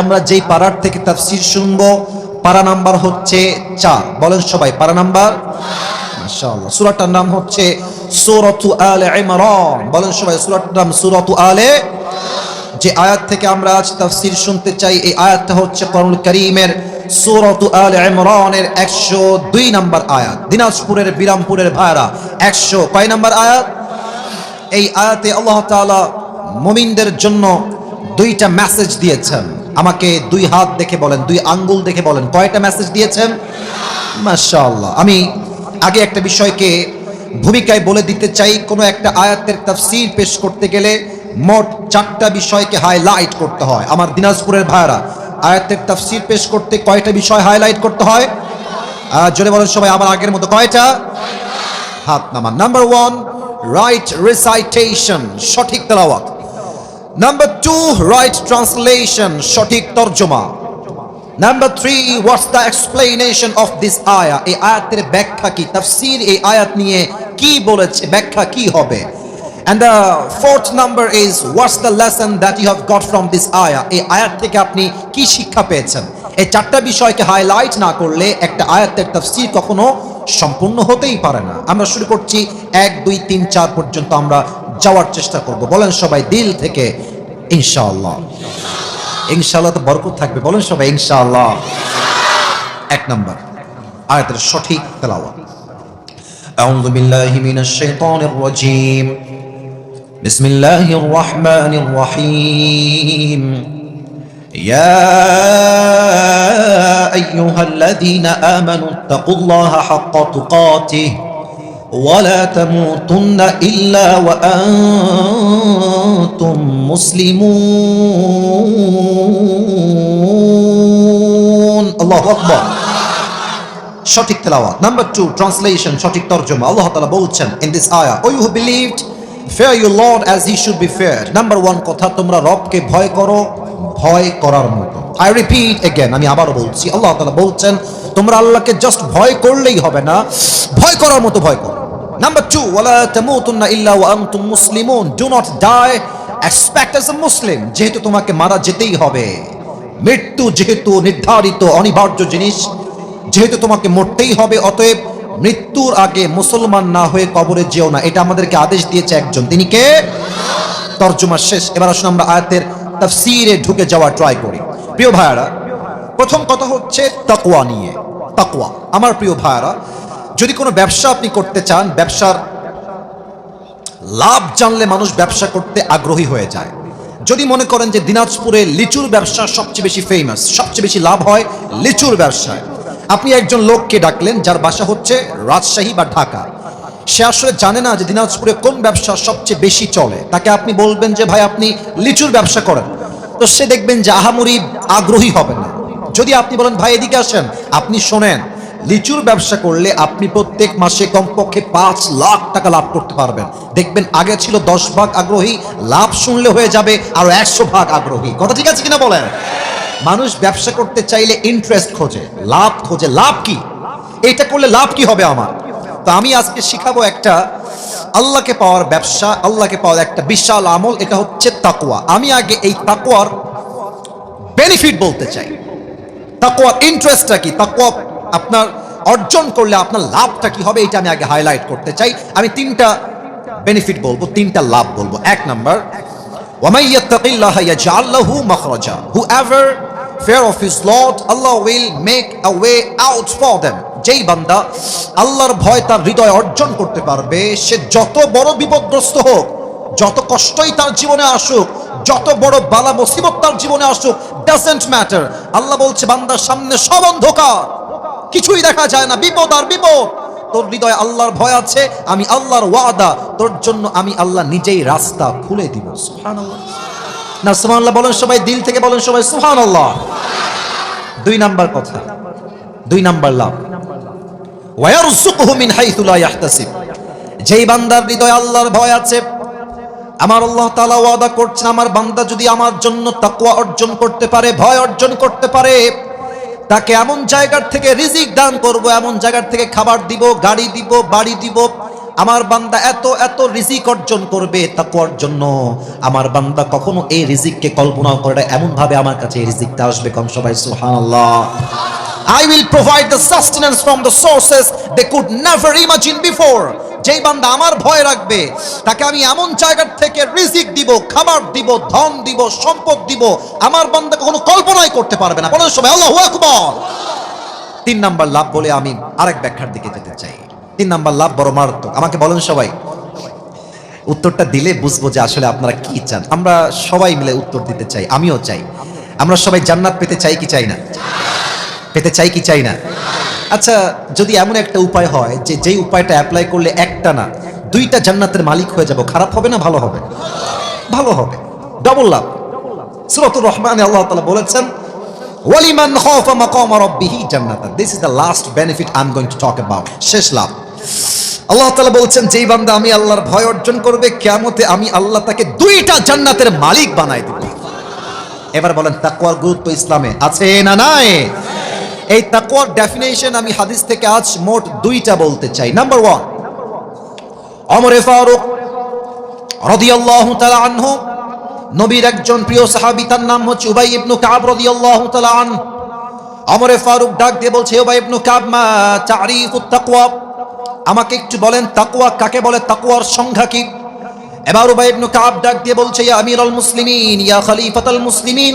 আমরা যেই পাড়ার থেকে তাফসির শুনব, পাড়া নাম্বার হচ্ছে চার। বলেন সবাই, পাড়া নাম্বার? মাশাআল্লাহ। সূরাটার নাম হচ্ছে সূরাতু আলে ইমরান। বলেন সবাই, সূরাটার নাম সূরাতু আলে। যে আয়াত থেকে আমরা আজ তাফসির শুনতে চাই, এই আয়াতটা হচ্ছে কোরআনুল কারীমের সূরাতু আলে ইমরানের 102 নম্বর আয়াত। দিনাজপুরের বিরামপুরের ভাইরা 100 কয় নম্বর আয়াত? এই আয়াতে আল্লাহ তাআলা মুমিনদের জন্য দুইটা মেসেজ দিয়েছেন। আমাকে দুই হাত দেখে বলেন, দুই আঙ্গুল দেখে বলেন, কয়টা মেসেজ দিয়েছেন? মাশাআল্লাহ। আমি আগে একটা বিষয়কে ভূমিকায় বলে দিতে চাই, কোনো একটা আয়াতের তাফসীর পেশ করতে গেলে মোট চারটা বিষয়কে হাইলাইট করতে হয়। আমার দিনাজপুরের ভাইরা আয়াতের তাফসীর পেশ করতে কয়টা বিষয় হাইলাইট করতে হয়? জোরে বলেন সবাই আবার আগের মতো কয়টা? হাত নামান। নাম্বার ওয়ান রাইট রিসাইটেশন সঠিক তেলাওয়াত। নাম্বার টু রাইট ট্রান্সলেশন সঠিক তর্জমা। Number three what's the explanation of this আয়া এই আয়াতের ব্যাখ্যা কি? তাফসীর এই আয়াত নিয়ে কি বলেছে? ব্যাখ্যা কি হবে? And the fourth number is, what's the lesson that you have got from this ayah? এই আয়াত থেকে আপনি কি শিক্ষা পেয়েছেন? এই চারটা বিষয়কে হাইলাইট না করলে একটা আয়াতের তাফসীর কখনো সম্পূর্ণ হতেই পারে না আমরা শুরু করছি এক দুই তিন চার পর্যন্ত আমরা যাওয়ার চেষ্টা করব বলেন সবাই দিল থেকে ইনশাআল্লাহ ইনশাআল্লাহ তো বরকত থাকবে বলেন সবাই ইনশাআল্লাহ এক নাম্বার আয়াতের সঠিক তেলাওয়াত أعوذ بالله من الشيطان الرجيم بسم الله الرحمن الرحيم يا أيها الذين آمنوا اتقوا الله حق تقاته ولا تموتن إلا وأنتم مسلمون الله أكبر সঠিক তেলাওয়াত নাম্বার টু ট্রান্সলেশন সঠিক তর্জমা আল্লাহ তাআলা বলছেন ইন দিস আয়া O you believed fear your lord as he should be fear number one কথা, তোমরা রবকে ভয় করো, ভয় করার মতো। আই রিপিট এগেন আমি আবারও বলছি, আল্লাহ তাআলা বলছেন, তোমরা আল্লাহকে জাস্ট ভয় করলেই হবে না, ভয় করার মতো ভয় করো। নাম্বার টু ওয়ালা তামুতুন্না ইল্লা ওয়া আনতুম মুসলিমুন do not die expect as a Muslim যেহেতু তোমাকে মারা যেতেই হবে। মৃত্যু যেহেতু নির্ধারিত, অনিবার্য জিনিস, যেহেতু তোমাকে মরতেই হবে, অতএব মৃত্যুর আগে মুসলমান না হয়ে কবরে যেও না, এটা আমাদেরকে আদেশ দিয়েছে একজন। তিনি কে? তর্জমা শেষ। এবার আসুন আমরা আয়াতের তাফসীরে ঢুকে যাওয়া ট্রাই করি। প্রিয় ভাইয়ারা, প্রথম কথা হচ্ছে তাকওয়া নিয়ে। তাকওয়া। আমার প্রিয় ভাইয়ারা, যদি কোনো ব্যবসা আপনি করতে চান, ব্যবসার লাভ জানলে মানুষ ব্যবসা করতে আগ্রহী হয়ে যায়। যদি মনে করেন যে দিনাজপুরে লিচুর ব্যবসা সবচেয়ে বেশি ফেমাস সবচেয়ে বেশি লাভ হয় লিচুর ব্যবসায় আপনি একজন লোককে ডাকলেন, যার বাসা হচ্ছে রাজশাহী বা ঢাকা। সে আসলে জানে না যে দিনাজপুরে কোন ব্যবসা সবচেয়ে বেশি চলে। তাকে আপনি বলবেন যে, ভাই, আপনি লিচুর ব্যবসা করেন। তো সে দেখবেন যে আহামরি আগ্রহী হবে না। যদি আপনি বলেন, ভাই, এদিকে আসেন, আপনি শোনেন, লিচুর ব্যবসা করলে আপনি প্রত্যেক মাসে কমপক্ষে পাঁচ লাখ টাকা লাভ করতে পারবেন। দেখবেন আগে ছিল দশ ভাগ আগ্রহী, লাভ শুনলে হয়ে যাবে আরও একশো ভাগ আগ্রহী। কথা ঠিক আছে কিনা বলেন? মানুষ ব্যবসা করতে চাইলে ইন্টারেস্ট খোঁজে। লাভ খোঁজে। লাভ কি? এটা করলে লাভ কি হবে আমার? তো আমি আজকে শিখাবো একটা আল্লাহকে পাওয়ার ব্যবসা, আল্লাহকে পাওয়ার একটা বিশাল আমল, এটা হচ্ছে তাকুয়া আমি আগে এই তাকুয়ার বেনিফিট বলতে চাই। তাকুয়ার ইন্টারেস্টটা কি? তাকুয়া আপনার অর্জন করলে আপনার লাভটা কি হবে, এটা আমি আগে হাইলাইট করতে চাই। আমি তিনটা বেনিফিট বলব, তিনটা লাভ বলব। এক নাম্বার, ওয়ামাইয়াত্তাকিল্লাহ ইয়াজআল লাহু মাখরাজা। Whoever fear of his Lord, Allah will make a way out for them. যেই বান্দা আল্লাহর ভয় তার হৃদয় অর্জন করতে পারবে, সে যত বড় বিপদগ্রস্ত হোক, যত কষ্টই তার জীবনে আসুক, যত বড় বালা মুসিবত তার জীবনে আসুক ডাজেন্ট ম্যাটার আল্লাহ বলছে, বান্দার সামনে সব অন্ধকার। কিছুই দেখা যায় না, বিপদ আর বিপদ। তোর হৃদয়ে আল্লাহর ভয় আছে, আমি আল্লাহর ওয়াদা, তোর জন্য আমি আল্লাহ নিজেই রাস্তা খুলে দিব। সুবহানাল্লাহ। না সুবহানাল্লাহ বলেন সবাই, দিল থেকে বলেন সবাই সুবহানাল্লাহ। দুই নাম্বার কথা, দুই নাম্বার লাভ। ওয়ায়ারযুকুহু মিন হাইথু লা ইয়াহতাসিব। যেই বান্দার হৃদয়ে আল্লাহর ভয় আছে, আমার আল্লাহ তাআলা ওয়াদা করছেন, আমার বান্দা যদি আমার জন্য তাকওয়া অর্জন করতে পারে, ভয় অর্জন করতে পারে, তাকে এমন জায়গার থেকে রিজিক দান করব, এমন জায়গার থেকে খাবার দিব, গাড়ি দিব, বাড়ি দিব আমার বান্দা এত এত রিজিক অর্জন করবে তাকওয়ার জন্য। আমার বান্দা কখনো এই রিজিককে কল্পনা করে না এমন ভাবে আমার কাছে এই রিজিকটা আসবে কম সবাই, সুবহানাল্লাহ। I will provide the sustenance from the sources they could never imagine before. যেই বান্দা আমার ভয় রাখবে, তাকে আমি এমন জায়গার থেকে রিজিক দিব খাবার দিব, ধন দিব, সম্পদ দিব, আমার বান্দা কখনো কল্পনাই করতে পারবে না। বলেন সবাই, আল্লাহু আকবার। তিন নাম্বার লাভ বলে আমি আরেক ব্যাখ্যার দিকে যেতে চাই। তিন নাম্বার লাভ বড় মারাত্মক। আমাকে বলেন সবাই। উত্তরটা দিলে বুঝব যে আসলে আপনারা কি চান। আমরা সবাই মিলে উত্তর দিতে চাই, আমিও চাই। আমরা সবাই জান্নাত পেতে চাই কি চাই না? পেতে চাই কি চাই না? আচ্ছা যদি এমন একটা উপায় হয় যে যেই উপায়টা অ্যাপ্লাই করলে একটা না, দুইটা জান্নাতের মালিক হয়ে যাব, খারাপ হবে না ভালো হবে? ভালো হবে। ডবল লাভ। সুরাতুর রহমানে আল্লাহ তাআলা বলেছেন, ওয়ালিমান খাফা মাকাম রাব্বিহি জান্নাতান। This is the last benefit I am going to talk about শেষ লাভ। আল্লাহ তালা বলছেন, যেই বান্দা আমি আল্লাহর ভয় অর্জন করবে কেমতে আমি আল্লাহ তাকে দুইটা জান্নাতের মালিক বানাই দেব। এবার বলেন, তাকওয়ার গুরুত্ব ইসলামে আছে না নাই? এই তাকওয়ার ডেফিনেশন আমি হাদিস থেকে আজ মোট দুইটা বলতে চাই। নাম্বার ওয়ান অমরে ফারুক রাদিয়াল্লাহু তাআলা আনহু, নবীর একজন প্রিয় সাহাবী, তার নাম হচ্ছে উবাই ইবনু কাব রাদিয়াল্লাহু তাআলা আন অমরে ফারুক ডাক দিয়ে বলছে উবাই ইবনু কাব, মা তারিফুত তাকওয়া। আমাকে একটু বলেন তাকুয়া কাকে বলে? তাকওয়ার সংজ্ঞা কি? এবার উবাই ইবনু কাব ডাক দিয়ে বলছে, ইয়া আমিরুল মুসলিমিন, ইয়া খলিফাতুল মুসলিমিন,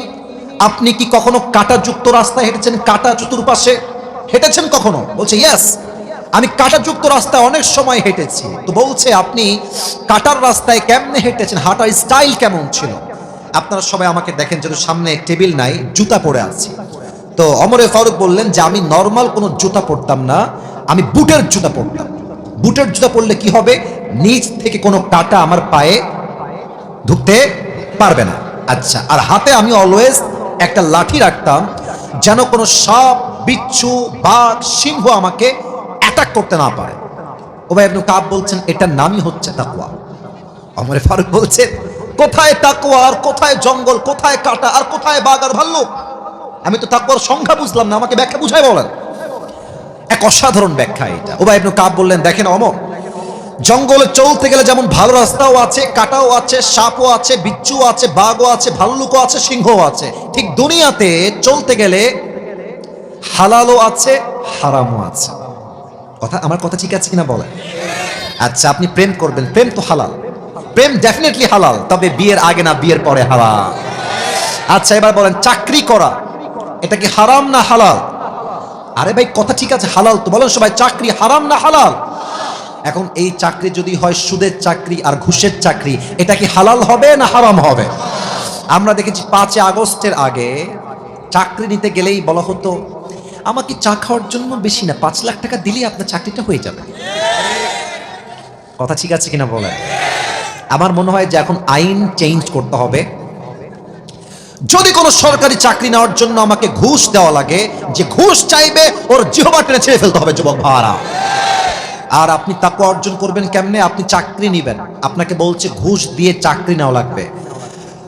আপনি কি কখনো কাঁটাযুক্ত রাস্তায় হেঁটেছেন? কাঁটা চতুর্পাশে হেঁটেছেন কখনো? বলছে ইয়েস আমি কাঁটাযুক্ত রাস্তায় অনেক সময় হেঁটেছি। তো বলছে, আপনি কাটার রাস্তায় কেমনে হেঁটেছেন? হাঁটার স্টাইল কেমন ছিল? আপনারা সবাই আমাকে দেখেন যেন সামনে টেবিল নাই, জুতা পরে আছি। তো অমরে ফারুক বললেন যে, আমি নর্মাল কোনো জুতা পরতাম না, আমি বুটের জুতা পরতাম। বুটের জুতা পরলে কি হবে? নিচ থেকে কোনো কাটা আমার পায়ে ঢুকতে পারবে না। আচ্ছা আর হাতে আমি অলওয়েজ একটা লাঠি রাখতাম যেন কোনো সাপ, বিচ্ছু, বাঘ, সিংহ আমাকে অ্যাটাক করতে না পারে। ওবাই ইবনু কাব বলছেন, এটার নামই হচ্ছে তাকওয়া। অমরে ফারুক বলছে কোথায় তাকওয়া আর কোথায় জঙ্গল, কোথায় কাটা আর কোথায় বাঘ আর ভাল্লুক? আমি তো তাকওয়ার সংখ্যা বুঝলাম না, আমাকে ব্যাখ্যা বুঝাই বলেন। এক অসাধারণ ব্যাখ্যা এটা। ওবাই ইবনু কাব বললেন, দেখেন অমর, জঙ্গলে চলতে গেলে যেমন ভালো রাস্তাও আছে, কাটাও আছে, সাপও আছে বিচ্ছু আছে, বাঘও আছে, ভাল্লুকও আছে, সিংহও আছে, ঠিক দুনিয়াতে চলতে গেলে হালালও আছে, হারামও আছে। কথা, আমার কথা ঠিক আছে কিনা বলে আচ্ছা আপনি প্রেম করবেন, প্রেম তো হালাল। প্রেম ডেফিনেটলি হালাল, তবে বিয়ের আগে না, বিয়ের পরে হালাল। আচ্ছা এবার বলেন, চাকরি করা, এটা কি হারাম না হালাল? আরে ভাই, কথা ঠিক আছে, হালাল তো, বলেন সবাই, চাকরি হারাম না হালাল? এখন এই চাকরি যদি হয়, সুদের চাকরি আর ঘুষের চাকরি, এটা কি হালাল হবে না হারাম হবে? আমরা দেখেছি পাঁচই আগস্টের আগে চাকরি নিতে গেলেই বলা হতো, আমাকে চা খাওয়ার জন্য বেশি না, পাঁচ লাখ টাকা দিলেই আপনার চাকরিটা হয়ে যাবে। কথা ঠিক আছে কিনা বলেন? আমার মনে হয় যে এখন আইন চেঞ্জ করতে হবে। যদি কোনো সরকারি চাকরি নেওয়ার জন্য আমাকে ঘুষ দেওয়া লাগে, যে ঘুষ চাইবে, ওর জিহবা টেনে ছেড়ে ফেলতে হবে, যুবক ভাড়া আর আপনি তাকে অর্জন করবেন কেমনে? আপনি চাকরি নিবেন। আপনাকে বলছে, ঘুষ দিয়ে চাকরি নেওয়া লাগবে।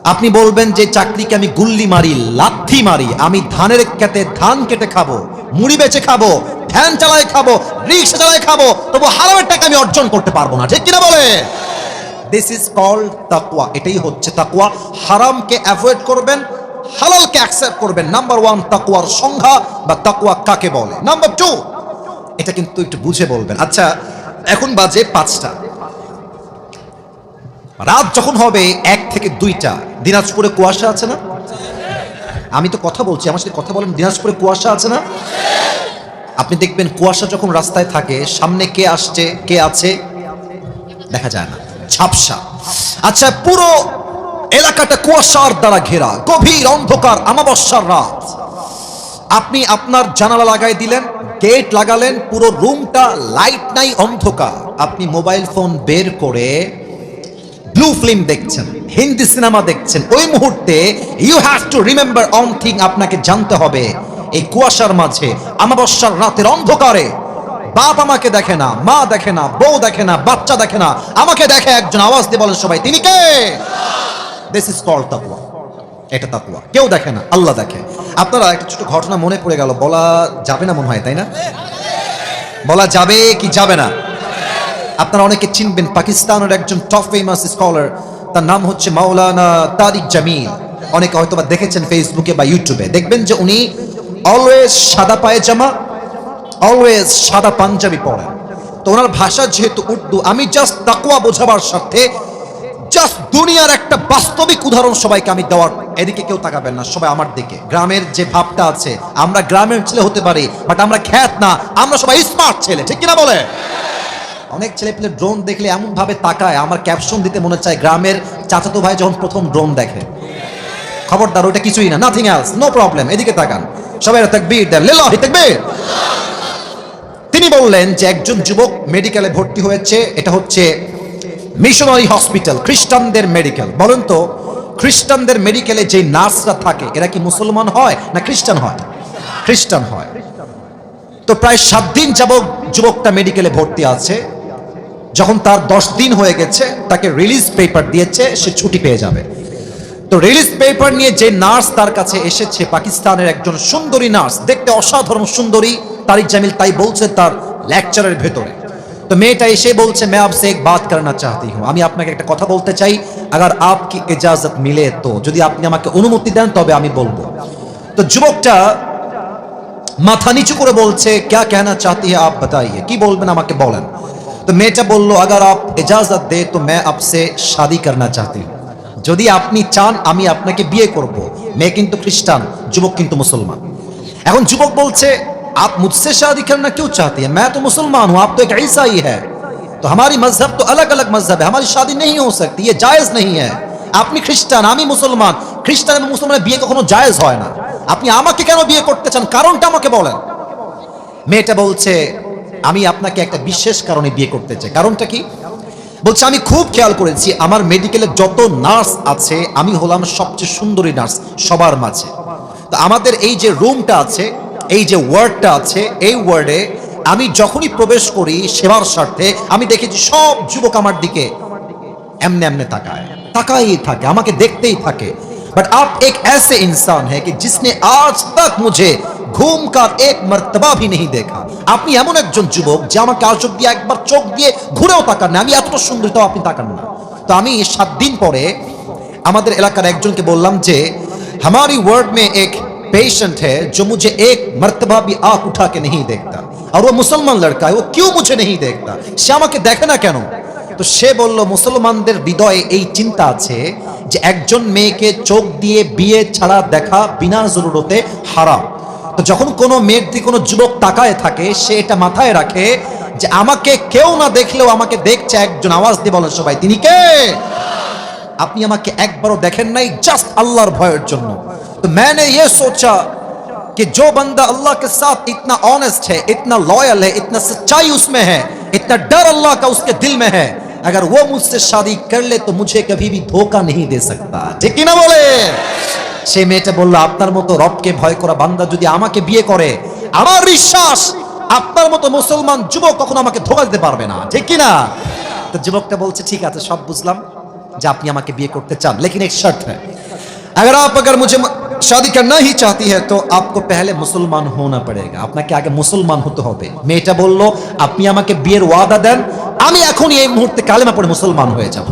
আপনি বলবেন যে চাকরিকে আমি গুল্লি মারি, লাথি মারি, আমি ধানের খেতে ধান কেটে খাব, মুড়ি বেচে খাব, ফ্যান চালায় খাব, রিক্সা চালায় খাব, তবু হারামের টাকা আমি অর্জন করতে পারব না। ঠিক কিনা বলে দিস ইজ কল্ড তাকওয়া এটাই হচ্ছে তাকওয়া হারামকে অ্যাভয়েড করবেন, হালালকে অ্যাকসেপ্ট করবেন। নাম্বার ওয়ান তাকওয়ার সংজ্ঞা বা তাকওয়া কাকে বলে? নাম্বার টু এটা কিন্তু একটু বুঝে বলবেন। আচ্ছা এখন বাজে পাঁচটা। রাত যখন হবে, এক থেকে দুইটা। দিনাজপুরে কুয়াশা আছে না? আমি তো কথা বলছি, আমার সাথে কথা বলেন, দিনাজপুরে কুয়াশা আছে না? আপনি দেখবেন কুয়াশা যখন রাস্তায় থাকে, সামনে কে আসছে, কে আছে? দেখা যায় না। ঝাপসা। আচ্ছা পুরো এলাকাটা কুয়াশার দ্বারা ঘেরা, গভীর অন্ধকার আমাবস্যার রাত। আপনি আপনার জানালা লাগাই দিলেন, গেট লাগালেন, পুরো রুমটা লাইট নাই, অন্ধকার। আপনি মোবাইল ফোন বের করে ব্লু ফিল্ম দেখছেন, হিন্দি সিনেমা দেখছেন। ওই মুহূর্তে you have to remember one thing আপনাকে জানতে হবে, এই কুয়াশার মাঝে আমাবস্যার রাতের অন্ধকারে বাপ আমাকে দেখে না, মা দেখে না, বউ দেখে না, বাচ্চা দেখে না। আমাকে দেখে একজন, আওয়াজ দিয়ে বলেন সবাই, তিনি কে? দিস ইজ কল তাকওয়া। এটা তাকুয়া কেউ দেখে না, আল্লাহ দেখে। আপনারা একটা ছোট ঘটনা মনে পড়ে গেল, বলা যাবে না মনে হয়, তাই না? বলা যাবে কি যাবে না? আপনারা অনেকে চিনবেন, পাকিস্তানের একজন টপ ফেমাস স্কলার তার নাম হচ্ছে মাওলানা তারিক জামিল। অনেকে হয়তোবা দেখেছেন ফেসবুকে বা ইউটিউবে দেখবেন যে উনি অলওয়েজ সাদা পায়জামা অলওয়েজ সাদা পাঞ্জাবি পরেন। তো ওনার ভাষা যেহেতু উর্দু, আমি জাস্ট তাকুয়া বোঝাবার সাথে জাস্ট দুনিয়ার একটা বাস্তবিক উদাহরণ সবাইকে আমি দেওয়ার, এদিকে কেউ তাকাবেন না, সবাই আমার দিকে। গ্রামের যে ভাবটা আছে, আমরা গ্রামের ছেলে হতে পারি বাট আমরা খ্যাত না, আমরা সবাই স্মার্ট ছেলে, ঠিক কিনা বলে? অনেক ছেলে পেলে ড্রোন দেখলে এমন ভাবে তাকায়, আমার ক্যাপশন দিতে মনে চায় গ্রামের চাচাতো ভাই যখন প্রথম ড্রোন দেখে। খবরদার ওটা কিছুই না নাথিং এলস নো প্রবলেম এদিকে তাকান। সবাই তাকবীর দেন, লিল্লাহি তাকবীর। তিনি বললেন যে একজন যুবক মেডিকেলে ভর্তি হয়েছে, এটা হচ্ছে মিশনারি হসপিটাল, খ্রিস্টানদের মেডিকেল। বলেন তো, খ্রিস্টানদের মেডিকেলে যে নার্সরা থাকে, এরা কি মুসলমান হয় না খ্রিস্টান হয়? খ্রিস্টান হয়। তো প্রায় সাত দিন যাবৎ যুবকটা মেডিকেলে ভর্তি আছে। যখন তার দশ দিন হয়ে গেছে, তাকে রিলিজ পেপার দিয়েছে, সে ছুটি পেয়ে যাবে। তো রিলিজ পেপার নিয়ে যে নার্স তার কাছে এসেছে, পাকিস্তানের একজন সুন্দরী নার্স, দেখতে অসাধারণ সুন্দরী তারিক জামিল তাই বলছে তার লেকচারের ভেতরে তো মেয়েটা এসে বলছে मैं आपसे एक बात करना चाहती हूँ আমি আপনাকে একটা কথা বলতে চাই अगर आपकी इजाजत मिले তো যদি আপনি আমাকে অনুমতি দেন তবে আমি বলবো তো যুবকটা মাথা নিচু করে বলছে क्या कहना चाहती है आप बताइए কি বলবেন আমাকে বলেন তো মেয়েটা বলল अगर आप इजाजत दे तो मैं आपसे शादी करना चाहती हूँ যদি আপনি চান আমি আপনাকে বিয়ে করব মেয়ে কিন্তু খ্রিস্টান যুবক কিন্তু মুসলমান এখন যুবক বলছে आप मुझसे शादी करना क्यों चाहती है मैं तो मुसलमान हूं आप तो एक ईसाई है तो हमारी मजहब तो अलग अलग मजहब है हमारी शादी नहीं हो सकती ये जायज नहीं है আপনি খ্রিস্টান আমি মুসলমান খ্রিস্টান এবং মুসলমানের বিয়ে কখনো জায়েজ হয় না আপনি আমাকে কেন বিয়ে করতে চান কারণটা আমাকে বলেন মেয়েটা বলছে আমি আপনাকে একটা বিশেষ কারণে বিয়ে করতে চাই কারণটা কি বলছে আমি খুব খেয়াল করেছি আমার মেডিকেলে যত নার্স আছে আমি হলাম সবচেয়ে সুন্দরী নার্স সবার মাঝে তো আমাদের এই যে রুমটা আছে এই যে ওয়ার্ডটা আছে এই ওয়ার্ডে আমি যখনই প্রবেশ করি সেবার স্বার্থে আমি দেখেছি সব যুবক আমার দিকে एमने एमने ताकाए ताकाई থাকে আমাকে দেখতেই থাকে बट आप एक ऐसे इंसान है कि जिसने आज तक मुझे घूम कर एक मर्तबा भी नहीं देखा আপনি এমন একজন যুবক যে আমাকে আজ অব্দি একবার চোখ দিয়ে ঘুরেও তাকান না আমি এতটা সুন্দর তাও আপনি তাকান না তো আমি সাত দিন পরে আমাদের এলাকার একজনকে বললাম যে हमारी वर्ड में एक पेशेंट है जो मुझे एक मर्तबा भी आंख उठा के नहीं देखता और वो मुसलमान लड़का है वो क्यों मुझे नहीं देखता সে আমাকে দেখে না কেন তো সে বলল মুসলমানদের হৃদয়ে এই চিন্তা আছে যে একজন মেয়েকে চোখ দিয়ে বিয়ে ছাড়া দেখা বিনা জরুরতে হারাম তো যখন কোনো মেয়ের দিকে কোনো যুবক তাকায় থাকে সে এটা মাথায় রাখে যে আমাকে কেউ না দেখলেও আমাকে দেখছে একজন আওয়াজ দিয়ে বলেন সবাই তিনি কে আপনি আমাকে একবারও দেখেন নাই জাস্ট আল্লাহর ভয়ের জন্য তো मैंने ये सोचा कि जो बंदा अल्लाह के साथ इतना ऑनेस्ट है इतना लॉयल है इतना सच्चाई उसमें है इतना डर अल्लाह का उसके दिल में है अगर वो मुझसे शादी कर ले तो मुझे कभी भी धोखा नहीं दे सकता ঠিক কি না বলে সে মেয়েটা বললো আপনার মতো রবকে ভয় করা বান্দা যদি আমাকে বিয়ে করে আমার বিশ্বাস আপনার মতো মুসলমান যুবক কখনো আমাকে ধোকা দিতে পারবে না ঠিক কি না তো যুবকটা বলছে ঠিক আছে সব বুঝলাম যে আপনি আমাকে বিয়ে করতে চান लेकिन एक शर्त है अगर आप अगर मुझे শাদি করনা হি চাহতি হ্যাঁ তো আপকো পেহলে মুসলমান হোনা পড়েগা আপনাকে আগে মুসলমান হতে হবে মেয়েটা বলল আপনি আমাকে বিয়ের ওয়াদা দেন আমি এখন এই মুহূর্তে কালেমা পড়ে মুসলমান হয়ে যাব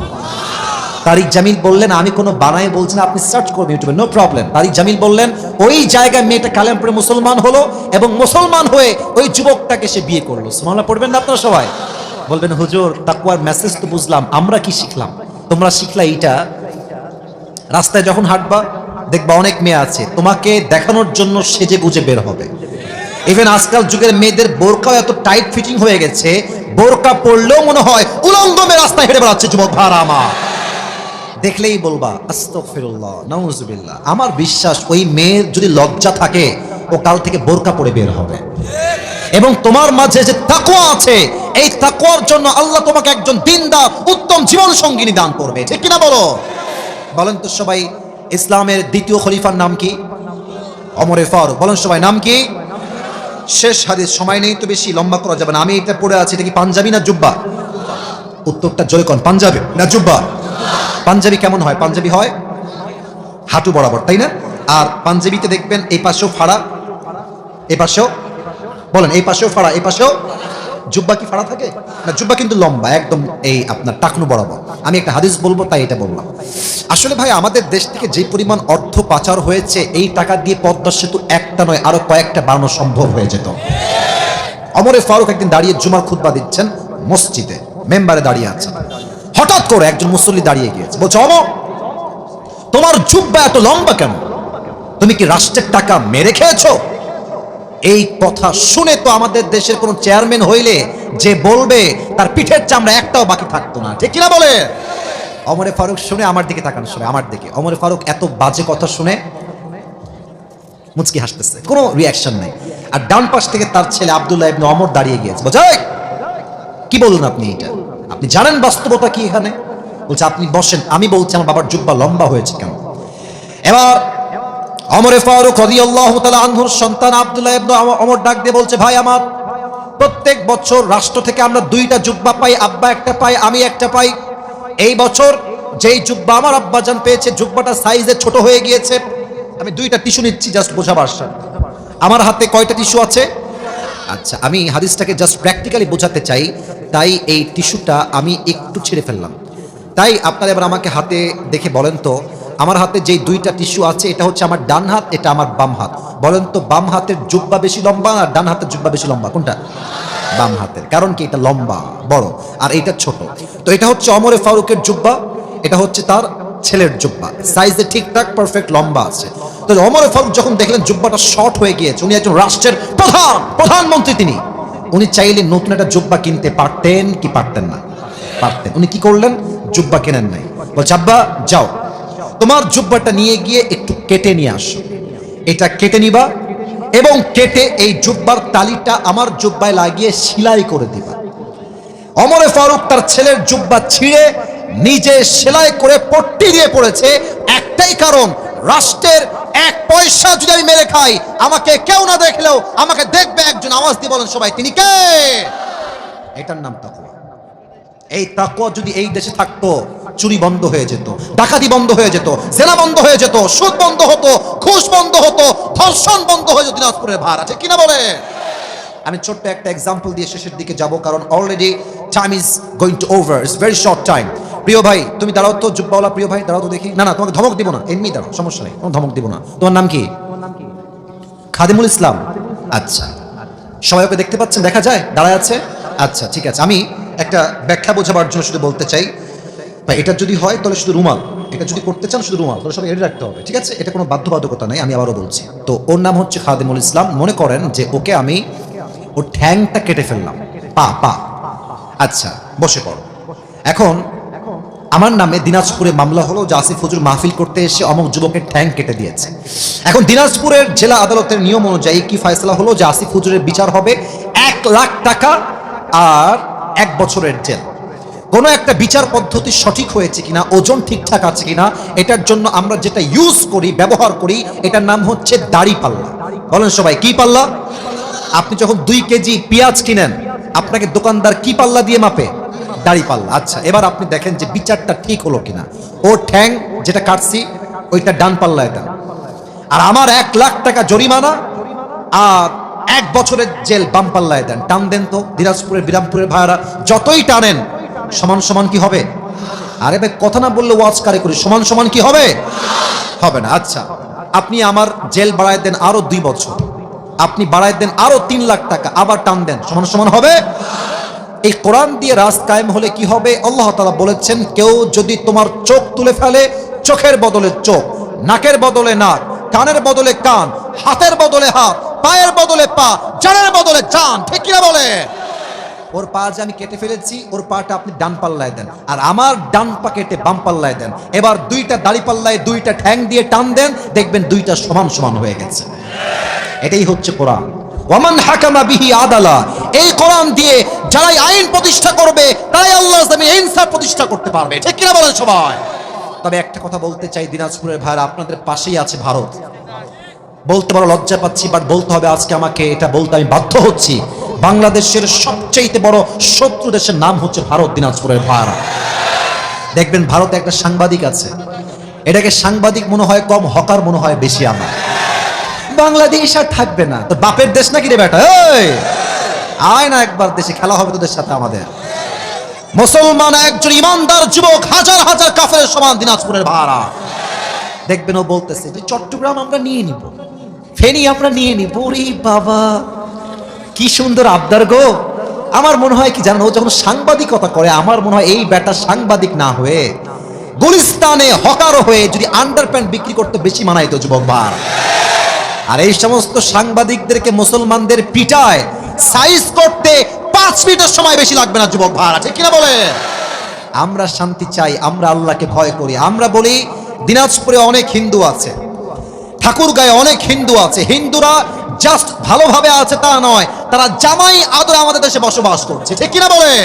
তারিক জামিল বললেন আমি কোনো বানায় বলছি না আপনি সার্চ করবেন ইউটিউবে নো প্রবলেম তারিক জামিল বললেন ওই জায়গায় মেয়েটা কালেমা পড়ে মুসলমান হলো এবং মুসলমান হয়ে ওই যুবকটাকে সে বিয়ে করল। সুমালা পড়বেন না আপনারা সবাই? বলবেন, হুজুর তাকুয়ার মেসেজ তো বুঝলাম, আমরা কি শিখলাম? তোমরা শিখলা এইটা, রাস্তায় যখন হাঁটবা দেখবা অনেক মেয়ে আছে, তোমাকে দেখানোর জন্য সেজে গুজে বের হবে। ইভেন আজকাল যুগের মেয়েদের বোরকাও এত টাইট ফিটিং হয়ে গেছে, বোরকা পড়লেও মনে হয় উলঙ্গমে রাস্তায় হেঁটে বেড়াচ্ছে যুবক ভাড়া দেখলেই বলবা, আস্তগফিরুল্লাহ, নাউজুবিল্লাহ। আমার বিশ্বাস, ওই মেয়ের যদি লজ্জা থাকে, ও কাল থেকে বোরকা পরে বের হবে। এবং তোমার মাঝে যে তাকওয়া আছে, এই তাকওয়ার জন্য আল্লাহ তোমাকে একজন দিনদার, উত্তম জীবন সঙ্গিনী দান করবে। ঠিক কিনা বলো? বলেন তো সবাই ইসলামের দ্বিতীয় খলিফার নাম কি? অমরে ফারুক। বলেন সবাই, নাম কি? শেষ হাদিস, সময় নেই তো বেশি, লম্বা করা যাবে না। আমি এটা পড়ে আছি, এটা কি পাঞ্জাবি না জুব্বা? উত্তরটা জয় কন, পাঞ্জাবি না জুব্বা? পাঞ্জাবি কেমন হয়? পাঞ্জাবি হয় হাঁটু বরাবর, তাই না? আর পাঞ্জাবিতে দেখবেন এই পাশেও ফাড়া এই পাশেও বলেন এই পাশেও ফাড়া এই পাশেও জুব্বা কি ফাড়া থাকে? না, জুব্বা কিন্তু লম্বা, একদম এই আপনার টাকনু বরাবর। আমি একটা হাদিস বলব, তাই এটা বললাম। আসলে ভাই, আমাদের দেশ থেকে যে পরিমাণ অর্থ পাচার হয়েছে, এই টাকা দিয়ে পদ্মা সেতু একটা নয়, আরও কয়েকটা বানানো সম্ভব হয়ে যেত। অমরে ফারুক একদিন দাঁড়িয়ে জুমার খুতবা দিচ্ছেন মসজিদে, মেম্বারে দাঁড়িয়ে আছেন। হঠাৎ করে একজন মুসল্লি দাঁড়িয়ে গিয়েছে, বলছে, অমর, তোমার জুব্বা এত লম্বা কেন? তুমি কি রাষ্ট্রের টাকা মেরে খেয়েছো? এই কথা শুনে তো আমাদের দেশের কোন চেয়ারম্যান হইলে যে বলবে, তার পিঠের চামড়া একটাও বাকি থাকতো না। ঠিক কিনা বলে? অমরে ফারুক শুনে আমার দিকে তাকানো শুনে আমার দিকে। অমরে ফারুক এত বাজে কথা শুনে মুচকি হাসতেছে, কোনো রিয়াকশন নাই। আর ডান পাশ থেকে তার ছেলে আব্দুল্লাহ ইবনে অমর দাঁড়িয়ে গিয়েছে। বোঝাই কি বলুন আপনি এটা আপনি জানেন বাস্তবতা কি এখানে? বলছে, আপনি বসেন, আমি বলছি আমার বাবার জুব্বা লম্বা হয়েছে কেন? এবার অমরে ফারুক রাদিয়াল্লাহু তাআলা আনহুর সন্তান আব্দুল্লাহ ইবনে অমর- ডাক দিয়ে বলছে, ভাই আমার, প্রত্যেক বছর রাষ্ট্র থেকে আমরা দুইটা জুব্বা পাই, আব্বা একটা পাই, আমি একটা পাই। এই বছর যেই জুব্বা আমার আব্বাজান পেয়েছে, জুব্বাটা সাইজে ছোট হয়ে গিয়েছে। আমি দুইটা টিস্যু নিচ্ছি, জাস্ট বোঝাবার আমার হাতে কয়টা টিস্যু আছে? আচ্ছা আমি হাদিসটাকে জাস্ট প্র্যাকটিক্যালি বোঝাতে চাই, তাই এই টিস্যুটা আমি একটু ছেড়ে ফেললাম। তাই আপনারা এবার আমাকে হাতে দেখে বলেন তো আমার হাতে যেই দুইটা টিস্যু আছে, এটা হচ্ছে আমার ডান হাত, এটা আমার বাম হাত। বলেন তো, বাম হাতের জুব্বা বেশি লম্বা আর ডান হাতের জুব্বা বেশি লম্বা? কোনটা? বাম হাতের। কারণ কি? এটা লম্বা, বড়, আর এটা ছোট। তো এটা হচ্ছে অমরে ফারুকের জুব্বা, এটা হচ্ছে তার ছেলের জুব্বা। সাইজে ঠিকঠাক পারফেক্ট লম্বা আছে। তো অমরে ফারুক যখন দেখলেন জুব্বাটা শর্ট হয়ে গিয়েছে, উনি একজন রাষ্ট্রের প্রধান, প্রধানমন্ত্রী তিনি। উনি চাইলে নতুন একটা জুব্বা কিনতে পারতেন কি পারতেন না? পারতেন। উনি কি করলেন? জুব্বা কেনেন নাই। বলছে, আব্বা, যাও। তোমার জুব্বাটা নিয়ে গিয়ে একটু কেটে নিয়ে আসো। এটা কেটে নিবা এবং কেটে এই জুব্বার তালিটা আমার জুব্বায় লাগিয়ে সেলাই করে দিবা। অমরে ফারুক তার ছেলের জুব্বা ছিঁড়ে নিজে সেলাই করে পট্টি দিয়ে পড়েছে। একটাই কারণ, রাষ্ট্রের এক পয়সা যদি আমি মেরে খাই, আমাকে কেউ না দেখলেও আমাকে দেখবে একজন। আওয়াজ দিয়ে বলেন সবাই, তিনি কে? এটার নাম তাকুয়া এই তাকুয়া যদি এই দেশে থাকতো, চুরি বন্ধ হয়ে যেত, ডাকাতি বন্ধ হয়ে যেত জেনা বন্ধ হয়ে যেত, সুদ বন্ধ হতো, ঘুষ বন্ধ হতো, ধর্ষণ বন্ধ হয়ে যেত দিনাজপুরের ভার, আছে কিনা বলে? আমি ছোট্ট একটা এক্সাম্পল দিয়ে শেষের দিকে যাব, কারণ already time is going to over it's very short time প্রিয় ভাই, তুমি দাঁড়াও তো জুব্বাওয়ালা প্রিয় ভাই, দাঁড়াও তো দেখি। না না, তোমাকে ধমক দিব না, এমনি দাঁড়াও, সমস্যা নেই, কোনো ধমক দিব না। তোমার নাম কি? খাদিমুল ইসলাম। আচ্ছা। সবাই ওকে দেখতে পাচ্ছেন? দেখা যায়? দাঁড়ায় আছে? আচ্ছা ঠিক আছে। আমি একটা ব্যাখ্যা বোঝাবার জন্য শুধু বলতে চাই, ভাই, এটা যদি হয়, তাহলে শুধু রুমাল। এটা যদি করতে চান, শুধু রুমাল। তাহলে সবাই এড়ে রাখতে হবে, ঠিক আছে? এটা কোনো বাধ্যবাধকতা নেই, আমি আবারও বলছি। তো ওর নাম হচ্ছে খাদিমুল ইসলাম। মনে করেন যে ওকে আমি ওর ঠ্যাংটা কেটে ফেললাম। পা পা। আচ্ছা বসে পড়ো। এখন আমার নামে দিনাজপুরে মামলা হলো, যে আসিফ হুজুর মাহফিল করতে এসে অমুক যুবকের ঠ্যাং কেটে দিয়েছে। এখন দিনাজপুরের জেলা আদালতের নিয়ম অনুযায়ী কি ফয়সলা হলো? যে আসিফ হুজুরের বিচার হবে এক লাখ টাকা, আর এক বছরের জেল। কোনো একটা বিচার পদ্ধতি সঠিক হয়েছে কিনা, ওজন ঠিকঠাক আছে কিনা, এটার জন্য আমরা যেটা ইউজ করি, ব্যবহার করি, এটার নাম হচ্ছে দাড়ি পাল্লা। বলেন সবাই, কি পাল্লা? আপনি যখন দুই কেজি পেঁয়াজ কিনেন, আপনাকে দোকানদার কি পাল্লা দিয়ে মাপে? দাড়ি পাল্লা। আচ্ছা এবার আপনি দেখেন যে বিচারটা ঠিক হলো কিনা। ও ঠ্যাং যেটা কাটছি, ওইটা ডান পাল্লা এটা আর আমার এক লাখ টাকা জরিমানা, আর এক বছরের জেল বাম পাল্লায় দেন। টান দেন তো, দিনাজপুরের, বিরামপুরের ভাইয়ারা। যতই টানেন, সমান সমান কি হবে? আরে ভাই, কথা না বললে ওয়াজ কারে করি? সমান সমান কি হবে? হবে না। আচ্ছা আপনি আমার জেল বাড়ায় দেন আরও দুই বছর। আপনি বাড়ায় দেন আরও তিন লাখ টাকা, আবার টান দেন। সমান সমান হবে? এই কোরআন দিয়ে রাজ কায়েম হলে কি হবে? আল্লাহ তালা বলেছেন, কেউ যদি তোমার চোখ তুলে ফেলে, চোখের বদলে চোখ, নাকের বদলে নাক কানের বদলে কান, হাতের বদলে হাত, পায়ের বদলে পা, জানের বদলে জান, ঠিক কিনা বলে? ওর পা যে আমি কেটে ফেলেছি, ওর পাটা আপনি ডান পাল্লায় দেন। আর আমার ডান পা কেটে বাম পাল্লায় দেন। এবার দুইটা দাড়ি পাল্লায়, দুইটা ঠ্যাং দিয়ে টান দেন, দেখবেন দুইটা সমান সমান হয়ে গেছে। এটাই হচ্ছে কোরআন। ওয়ামান হাকামা বিহি আদালা, এই কোরআন দিয়ে যারাই আইন প্রতিষ্ঠা করবে, তারাই আল্লাহ ইনসাফ প্রতিষ্ঠা করতে পারবে। ঠিক কিনা বলেন সবাই? তবে একটা কথা বলতে চাই, দিনাজপুরের ভাইরা, আপনাদের পাশেই আছে ভারত। বলতে বড় লজ্জা পাচ্ছি বাট বলতে হবে আজকে আমাকে, এটা বলতে আমি বাধ্য হচ্ছি। বাংলাদেশের সবচেয়ে বড় শত্রু দেশের নাম হচ্ছে ভারত, দিনাজপুরের ভাইরা। দেখবেন ভারতে একটা সাংবাদিক আছে। এটাকে সাংবাদিক মনে হয় কম, হকার মনে হয় বেশি আমার। বাংলাদেশ আর থাকবে না। তো বাপের দেশ নাকি রে বেটা? আয় না একবার, দেশে খেলা হবে তোদের সাথে আমাদের। মুসলমান একজন ইমানদার যুবক হাজার হাজার কাফের সমান দিনাজপুরের ভাড়া। দেখবেন ও বলতেছে যে চট্টগ্রাম আমরা নিয়ে নিব। ফেনী আমরা নিয়ে নিব। ওরে বাবা, কি সুন্দর আবদার গো। আমার মনে হয় কি জানেন, ও যখন সাংবাদিকতা করে, আমার মনে হয় এই ব্যাটা সাংবাদিক না হয়ে গুলিস্তানে হকার হয়ে যদি আন্ডার প্যান্ট বিক্রি করতে বেশি মানাইতো যুবক বার আর এই সমস্ত সাংবাদিকদেরকে মুসলমানদের পিটায় সাইজ করতে পাঁচ মিনিটের সময় বেশি লাগবে না, যুবক ভাড়া আছে কিনা বলে? আমরা শান্তি চাই, আমরা আল্লাহকে ভয় করি। আমরা বলি, দিনাজপুরে অনেক হিন্দু আছে ঠাকুর গায়ে অনেক হিন্দু আছে। হিন্দুরা জাস্ট ভালোভাবে আছে, তা নয়। তারা জামাই আদরে আমাদের দেশে বসবাস করছে, ঠিক কিনা বলেন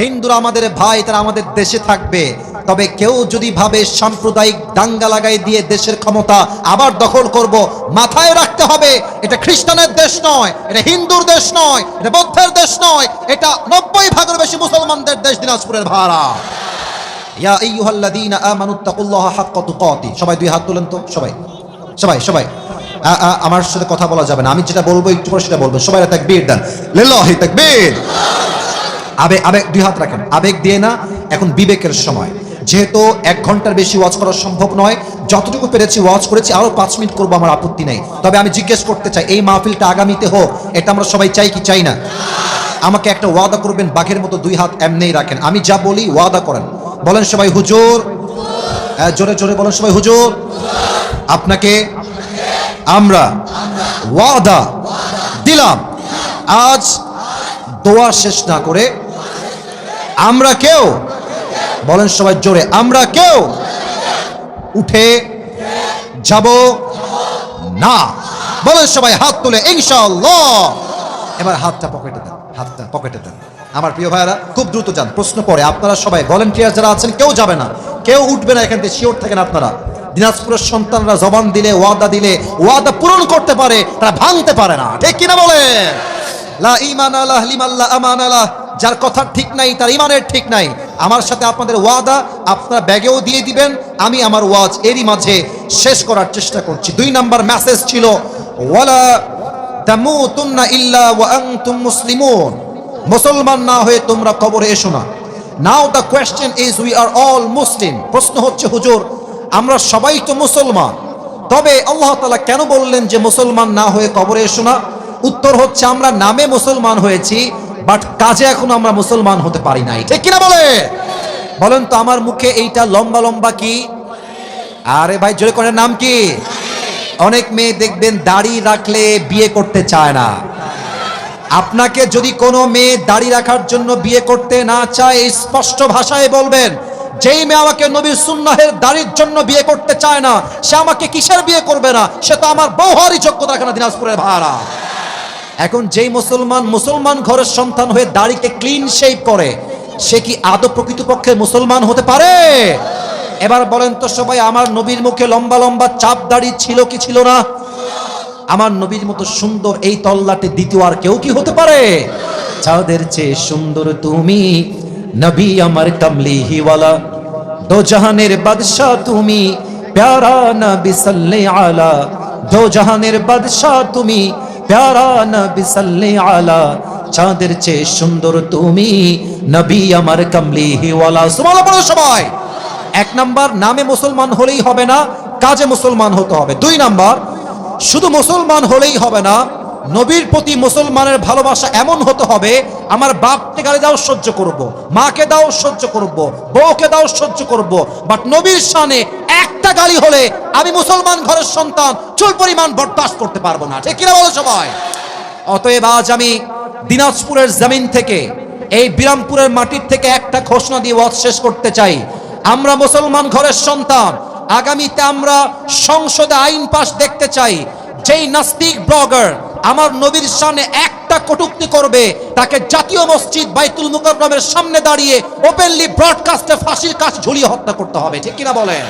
হিন্দুরা আমাদের ভাই, তারা আমাদের দেশে থাকবে। তবে কেউ যদি ভাবে সাম্প্রদায়িক দাঙ্গা লাগাই দিয়ে দেশের ক্ষমতা আবার দখল করব, মাথায় রাখতে হবে, এটা খ্রিস্টানের দেশ নয়, এটা হিন্দুর দেশ নয়, এটা বৌদ্ধের দেশ নয়, এটা নব্বই ভাগের বেশি মুসলমানদের দেশ দিনাজপুরের ভাড়া। ইয়া আইয়ুহাল্লাযীনা আমানুত্তাকুল্লাহা হাক্কা তুকাতি। সবাই দুই হাত তুলেন তো? সবাই। সবাই সবাই। আমার সাথে কথা বলা যাবে না। আমি যেটা বলব, একটু পরে সেটা বলব। সবাই তাকবীর দেন। আবেগ, দুই হাত রাখেন। আবেগ দিয়ে না, এখন বিবেকের সময়। যেহেতু এক ঘণ্টার বেশি ওয়াচ করা সম্ভব নয়, যতটুকু পেরেছি ওয়াচ করেছি, আরও পাঁচ মিনিট করব আমার আপত্তি নেই। তবে আমি জিজ্ঞেস করতে চাই, এই মাহফিলটা আগামীতে হোক, এটা আমরা সবাই চাই কি চাই না? আমাকে একটা ওয়াদা করবেন, বাঘের মতো দুই হাত এমনিই রাখেন। আমি যা বলি ওয়াদা করেন। বলেন সবাই, হুজুর। জোরে জোরে বলেন সবাই, হুজুর। আপনাকে আমরা ওয়াদা দিলাম। আজ দোয়া শেষ না করে আমরা কেউ বলেন সবাই জোরে, আমরা কেউ উঠে যাব না। বলেন সবাই হাত তুলে, ইনশাআল্লাহ। এবার হাতটা পকেটে দেন, হাতটা পকেটে দেন। আমার প্রিয় ভাইরা খুব দ্রুত যান, প্রশ্ন পরে আপনারা সবাই ভলেন্টিয়ার যারা আছেন, কেউ যাবে না। কেউ উঠবে না এখান থেকে, শিওর থাকেন আপনারা। দিনাজপুরের সন্তানরা জবান দিলে, ওয়াদা দিলে, ওয়াদা পূরণ করতে পারে, তারা ভাঙতে পারে না। ঠিক কিনা বলে লা ইমান আলাহ আমান যার কথা ঠিক নাই, তার ইমানের ঠিক নাই, আমার সাথে আপনাদের ওয়াদা, আপনারা ব্যাগেও দিয়ে দিবেন, আমি আমার ওয়াজ এরই মাঝে শেষ করার চেষ্টা করছি। দুই নাম্বার মেসেজ ছিল, ওয়ালা তামুতুন্না ইল্লা ওয়া আনতুম মুসলিমুন। মুসলমান না হয়ে তোমরা কবরে এসো না। Now the question is we are all Muslim প্রশ্ন হচ্ছে, হুজুর, আমরা সবাই তো মুসলমান। তবে আল্লাহ তাআলা কেন বললেন যে মুসলমান না হয়ে কবরে এসো না? উত্তর হচ্ছে, আমরা নামে মুসলমান হয়েছি বাট কাজে এখন আমরা মুসলমান হতে পারি নাই। ঠিক কিনা বলে? বলেন তো আমার মুখে এইটা লম্বা লম্বা কি? আরে ভাই, জোরে করে নাম কি? অনেক মেয়ে দেখবেন দাড়ি রাখলে বিয়ে করতে চায় না। আপনাকে যদি কোনো মেয়ে দাড়ি রাখার জন্য বিয়ে করতে না চায় স্পষ্ট ভাষায় বলবেন, যেই মেয়ে আমাকে নবীর সুন্নাহের দাড়ির জন্য বিয়ে করতে চায় না, সে আমাকে কিসের বিয়ে করবে না? সে তো আমার বউ হওয়ারই যোগ্যতা রাখে না দিনাজপুরের ভাড়া। এখন যেই মুসলমান মুসলমান ঘরের সন্তান হয়ে দাড়িকে ক্লিন শেপ করে, সে কি আদৌ প্রকৃতপক্ষে মুসলমান হতে পারে? এবার বলেন তো সবাই, আমার নবীর মুখে লম্বা লম্বা চাপ দাড়ি ছিল কি ছিল না? আমার নবীর মতো সুন্দর এই তল্লাটে দ্বিতীয় আর কেউ কি হতে পারে? যাদের চেয়ে সুন্দর তুমি নবী আমার কামলি হিওয়ালা দো জাহানের বাদশাহ তুমি প্যারা নবী সাল্লে আলা, দো জাহানের বাদশাহ তুমি প্যারা নবী সাল্লে আলা, চাঁদের চেয়ে সুন্দর তুমি নবী আমার কামলি হিওয়ালা সুবহানাল্লাহ, বলো সবাই এক নাম্বার, নামে মুসলমান হলেই হবে না, কাজে মুসলমান হতে হবে দুই নাম্বার, শুধু মুসলমান হলেই হবে না, নবীর প্রতি মুসলমানের ভালোবাসা এমন হতে হবে, আমার বাপকে গালি দাও, সহ্য করব। মাকে দাও, সহ্য করব। বউকে দাও, সহ্য করব। বাট নবীর একটা গালি হলে আমি মুসলমান ঘরের সন্তান, চুল পরিমাণ বরদাস্ত করতে পারব না। ঠিক কিনা বলো সবাই? অতএব আজ আমি দিনাজপুরের জমিন থেকে, এই বিরামপুরের মাটির থেকে একটা ঘোষণা দিয়ে ওয়াজ শেষ করতে চাই। আমরা মুসলমান ঘরের সন্তান, আগামীতে আমরা সংসদে আইন পাশ দেখতে চাই। যেই নাস্তিক ব্লগার আমার নবীর সামনে একটা কটুক্তি করবে, তাকে জাতীয় মসজিদ বাইতুল মুকাররমের সামনে দাঁড়িয়ে ওপেনলি ব্রডকাস্টে ফাঁসির কাজ ঝুলিয়ে হত্যা করতে হবে। ঠিক কিনা বলেন?